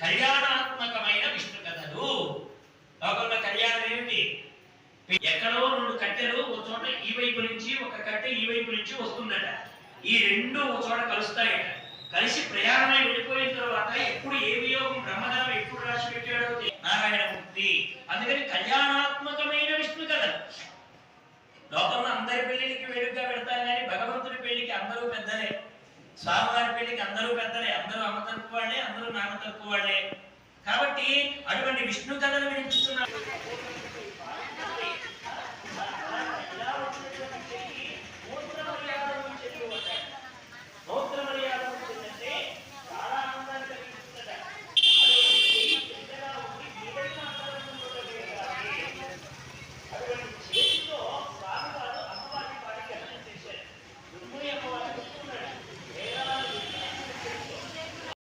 కళ్యాణాత్మకమైన విష్ణు కథలు. లోకంలో కళ్యాణం ఏమిటి? ఎక్కడో రెండు కట్టెలు ఒక చోట ఈ వైపు నుంచి ఒక కట్టె ఈ వైపు నుంచి వస్తుందట. ఈ రెండు ఒక చోట కలుస్తాయట. కలిసి ప్రయాణమై వెళ్ళిపోయిన తర్వాత ఎప్పుడు ఏ వియోగం బ్రహ్మదేవం ఎప్పుడు రాసి పెట్టాడో తె- నారాయణమూర్తి అందుకని కళ్యాణాత్మకమైన విష్ణు కథ. లోకంలో అందరి పెళ్ళికి వేడుకగా పెడతారు కానీ భగవంతుడి పెళ్ళికి అందరూ పెద్దలే. స్వామివారి పెళ్ళికి అందరూ పెద్దలే. అందరూ అమ్మ తరపు వాళ్ళే అందరూ నాన్న తరపు వాళ్ళే. కాబట్టి అటువంటి విష్ణు కథలు వినిపిస్తున్నారు